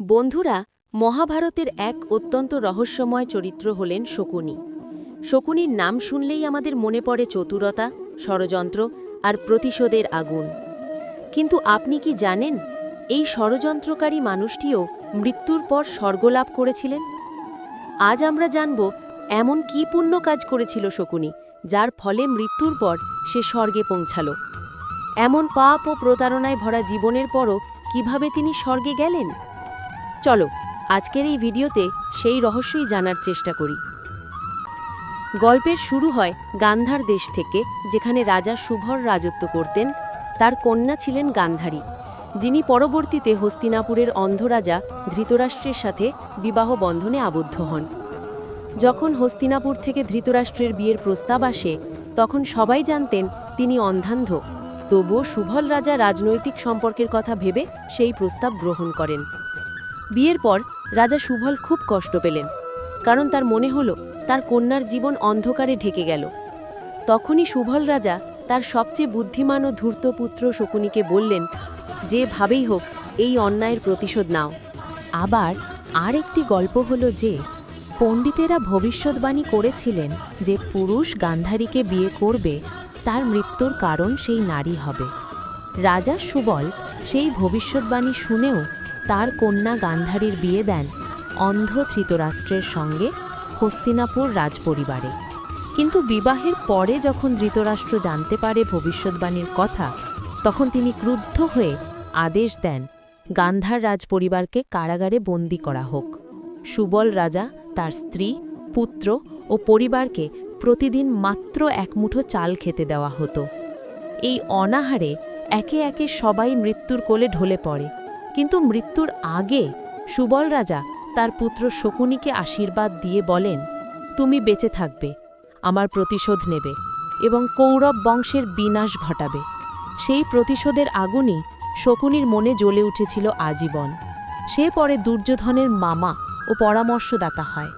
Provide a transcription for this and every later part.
বন্ধুরা, মহাভারতের এক অত্যন্ত রহস্যময় চরিত্র হলেন শকুনি। শকুনির নাম শুনলেই আমাদের মনে পড়ে চতুরতা, ষড়যন্ত্র আর প্রতিশোধের আগুন। কিন্তু আপনি কি জানেন, এই ষড়যন্ত্রকারী মানুষটিও মৃত্যুর পর স্বর্গলাভ করেছিলেন? আজ আমরা জানব, এমন কি পুণ্য কাজ করেছিল শকুনি, যার ফলে মৃত্যুর পর সে স্বর্গে পৌঁছাল। এমন পাপ ও প্রতারণায় ভরা জীবনের পরও কীভাবে তিনি স্বর্গে গেলেন? চলো, আজকের এই ভিডিওতে সেই রহস্যই জানার চেষ্টা করি। গল্পের শুরু হয় গান্ধার দেশ থেকে, যেখানে রাজা শুভর রাজত্ব করতেন। তার কন্যা ছিলেন গান্ধারী, যিনি পরবর্তীতে হস্তিনাপুরের অন্ধরাজা ধৃতরাষ্ট্রের সাথে বিবাহ বন্ধনে আবদ্ধ হন। যখন হস্তিনাপুর থেকে ধৃতরাষ্ট্রের বিয়ের প্রস্তাব আসে, তখন সবাই জানতেন তিনি অন্ধান্ধ। তবুও সুভল রাজা রাজনৈতিক সম্পর্কের কথা ভেবে সেই প্রস্তাব গ্রহণ করেন। বিয়ের পর রাজা সুভল খুব কষ্ট পেলেন, কারণ তার মনে হলো তার কন্যার জীবন অন্ধকারে ঢেকে গেল। তখনই সুভল রাজা তার সবচেয়ে বুদ্ধিমান ও ধূর্ত পুত্র শকুনিকে বললেন যেভাবেই হোক, এই অন্যায়ের প্রতিশোধ নাও। আবার আর একটি গল্প হলো যে, পণ্ডিতেরা ভবিষ্যৎবাণী করেছিলেন যে পুরুষ গান্ধারীকে বিয়ে করবে, তার মৃত্যুর কারণ সেই নারী হবে। রাজা সুবল সেই ভবিষ্যৎবাণী শুনেও তার কন্যা গান্ধারীর বিয়ে দেন অন্ধ ধৃতরাষ্ট্রের সঙ্গে হস্তিনাপুর রাজপরিবারে। কিন্তু বিবাহের পরে যখন ধৃতরাষ্ট্র জানতে পারে ভবিষ্যৎবাণীর কথা, তখন তিনি ক্রুদ্ধ হয়ে আদেশ দেন গান্ধার রাজপরিবারকে কারাগারে বন্দি করা হোক। সুবল রাজা তার স্ত্রী, পুত্র ও পরিবারকে প্রতিদিন মাত্র এক মুঠো চাল খেতে দেওয়া হতো। এই অনাহারে একে একে সবাই মৃত্যুর কোলে ঢলে পড়ে। কিন্তু মৃত্যুর আগে সুবল রাজা তার পুত্র শকুনিকে আশীর্বাদ দিয়ে বলেন, তুমি বেঁচে থাকবে, আমার প্রতিশোধ নেবে এবং কৌরব বংশের বিনাশ ঘটাবে। সেই প্রতিশোধের আগুনই শকুনির মনে জ্বলে উঠেছিল আজীবন। সে পরে দুর্যোধনের মামা ও পরামর্শদাতা হয়।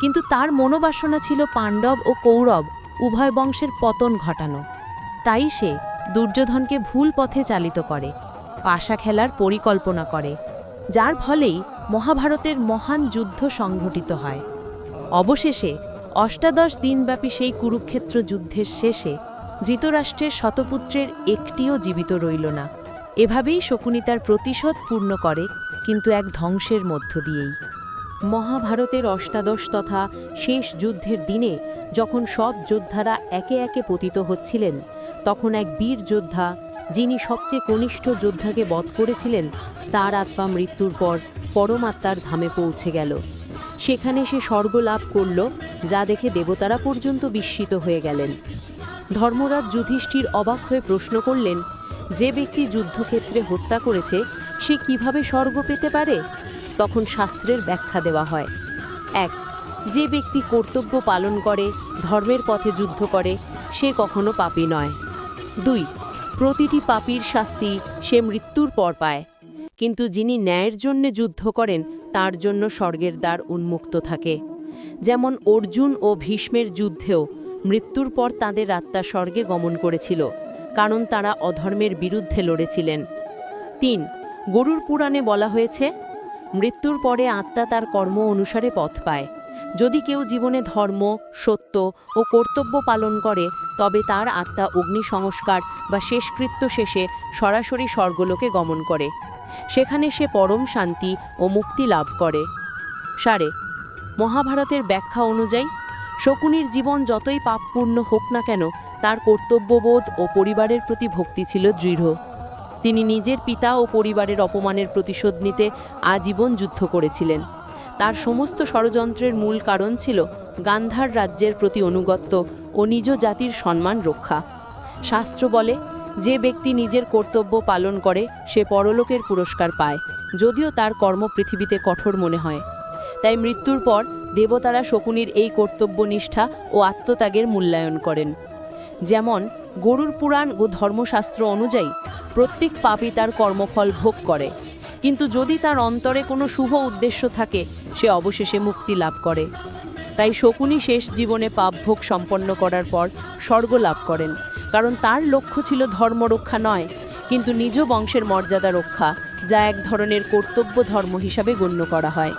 কিন্তু তার মনোবাসনা ছিল পাণ্ডব ও কৌরব উভয় বংশের পতন ঘটানো। তাই সে দুর্যোধনকে ভুল পথে চালিত করে। পাশা খেলার পরিকল্পনা করে, যার ফলেই মহাভারতের মহান যুদ্ধ সংঘটিত হয়। অবশেষে অষ্টাদশ দিনব্যাপী সেই কুরুক্ষেত্র যুদ্ধের শেষে ধৃতরাষ্ট্রের শতপুত্রের একটিও জীবিত রইল না। এভাবেই শকুনি তার প্রতিশোধ পূর্ণ করে, কিন্তু এক ধ্বংসের মধ্য দিয়েই। মহাভারতের অষ্টাদশ তথা শেষ যুদ্ধের দিনে যখন সব যোদ্ধারা একে একে পতিত হচ্ছিলেন, তখন এক বীর যোদ্ধা যিনি সবচেয়ে কনিষ্ঠ যোদ্ধাকে বধ করেছিলেন, তার আত্মা মৃত্যুর পর পরমাত্মার ধামে পৌঁছে গেল। সেখানে সে স্বর্গ লাভ করল, যা দেখে দেবতারা পর্যন্ত বিস্মিত হয়ে গেলেন। ধর্মরাজ যুধিষ্ঠির অবাক হয়ে প্রশ্ন করলেন, যে ব্যক্তি যুদ্ধক্ষেত্রে হত্যা করেছে, সে কীভাবে স্বর্গ পেতে পারে? তখন শাস্ত্রের ব্যাখ্যা দেওয়া হয়। এক, যে ব্যক্তি কর্তব্য পালন করে, ধর্মের পথে যুদ্ধ করে, সে কখনো পাপি নয়। দুই প্রতিটি পাপীর শাস্তি সে মৃত্যুর পর পায়। কিন্তু যিনি ন্যায়ের জন্য যুদ্ধ করেন, তার জন্য স্বর্গের দ্বার উন্মুক্ত থাকে। যেমন অর্জুন ও ভীষ্মের যুদ্ধেও মৃত্যুর পর তাদের আত্মা স্বর্গে গমন করেছিল, কারণ তারা অধর্মের বিরুদ্ধে লড়েছিলেন। তিন গরুর পুরাণে বলা হয়েছে, মৃত্যুর পরে আত্মা তার কর্ম অনুসারে পথ পায়। যদি কেউ জীবনে ধর্ম, সত্য ও কর্তব্য পালন করে, তবে তার আত্মা অগ্নি সংস্কার বা শেষকৃত্য শেষে সরাসরি স্বর্গলোকে গমন করে। সেখানে সে পরম শান্তি ও মুক্তি লাভ করে। সারে, মহাভারতের ব্যাখ্যা অনুযায়ী, শকুনির জীবন যতই পাপপূর্ণ হোক না কেন, তার কর্তব্যবোধ ও পরিবারের প্রতি ভক্তি ছিল দৃঢ়। তিনি নিজের পিতা ও পরিবারের অপমানের প্রতিশোধ নিতে আজীবন যুদ্ধ করেছিলেন। তার সমস্ত ষড়যন্ত্রের মূল কারণ ছিল গান্ধার রাজ্যের প্রতি অনুগত্য ও নিজ জাতির সম্মান রক্ষা। শাস্ত্র বলে, যে ব্যক্তি নিজের কর্তব্য পালন করে, সে পরলোকের পুরস্কার পায়, যদিও তার কর্ম পৃথিবীতে কঠোর মনে হয়। তাই মৃত্যুর পর দেবতারা শকুনির এই কর্তব্য নিষ্ঠা ও আত্মত্যাগের মূল্যায়ন করেন। যেমন, গরুর পুরাণ ও ধর্মশাস্ত্র অনুযায়ী, প্রত্যেক পাপী তার কর্মফল ভোগ করে। কিন্তু যদি তার অন্তরে কোনো শুভ উদ্দেশ্য থাকে, সে অবশেষে মুক্তি লাভ করে। তাই শকুনি শেষ জীবনে পাপভোগ সম্পন্ন করার পর স্বর্গ লাভ করেন। কারণ তার লক্ষ্য ছিল ধর্ম রক্ষা নয়, কিন্তু নিজ বংশের মর্যাদা রক্ষা, যা এক ধরনের কর্তব্য ধর্ম হিসাবে গণ্য করা হয়।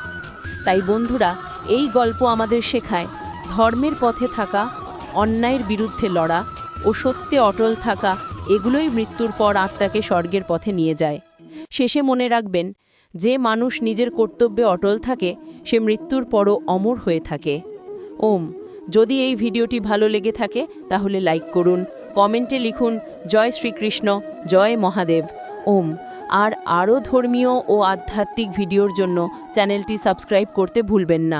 তাই বন্ধুরা, এই গল্প আমাদের শেখায়, ধর্মের পথে থাকা, অন্যায়ের বিরুদ্ধে লড়া ও সত্যে অটল থাকা, এগুলোই মৃত্যুর পর আত্মাকে স্বর্গের পথে নিয়ে যায়। শেষে মনে রাখবেন, যে মানুষ নিজের কর্তব্যে অটল থাকে, সে মৃত্যুর পরও অমর হয়ে থাকে। ওম, যদি এই ভিডিওটি ভালো লেগে থাকে, তাহলে লাইক করুন, কমেন্টে লিখুন, জয় শ্রীকৃষ্ণ, জয় মহাদেব। ওম, আর আরও ধর্মীয় ও আধ্যাত্মিক ভিডিওর জন্য চ্যানেলটি সাবস্ক্রাইব করতে ভুলবেন না।